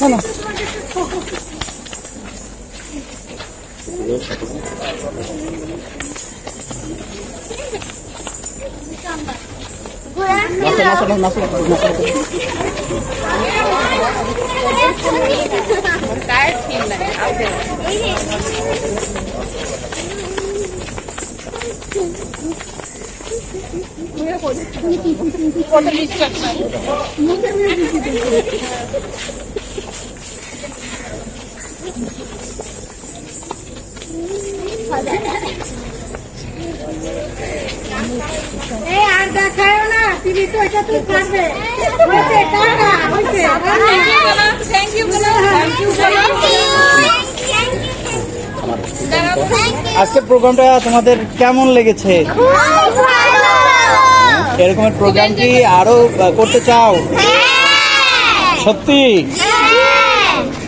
Bueno. Masuk, masuk, masuk, masuk. Ini এই আর দেখায় না টিভি তো এটা তুই পারবে হয়েছে টাকা হয়েছে থ্যাংক ইউ থ্যাংক ইউ আজকের প্রোগ্রামটা তোমাদের কেমন লেগেছে? এরকমের প্রোগ্রাম কি আরও করতে চাও? সত্যি?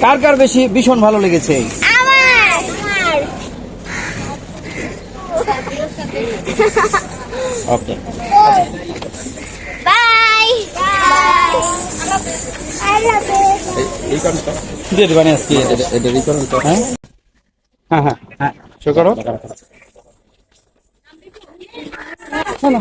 কার কার বেশি ভীষণ ভালো লেগেছে? ওকে বাই আই লাভ দিয়ে দেবানি আজকে। হ্যাঁ? হ্যাঁ হ্যাঁ হ্যাঁ। শো করো। শোনো।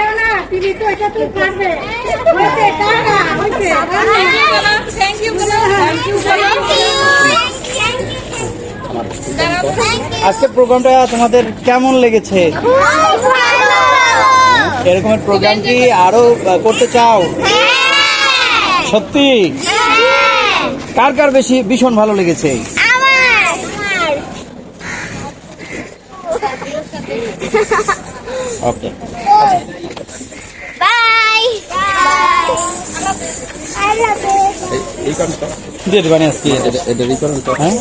না তো এটা পারবে। টাকা থ্যাংক ইউ থ্যাংক ইউ আজকের প্রোগ্রামটা তোমাদের কেমন লেগেছে? এরকমের প্রোগ্রাম কি আরও করতে চাও? সত্যি? কার কার বেশি ভীষণ ভালো লেগেছে? ওকে বাই আই লাভ দিয়ে দেবানি আজকে হ্যাঁ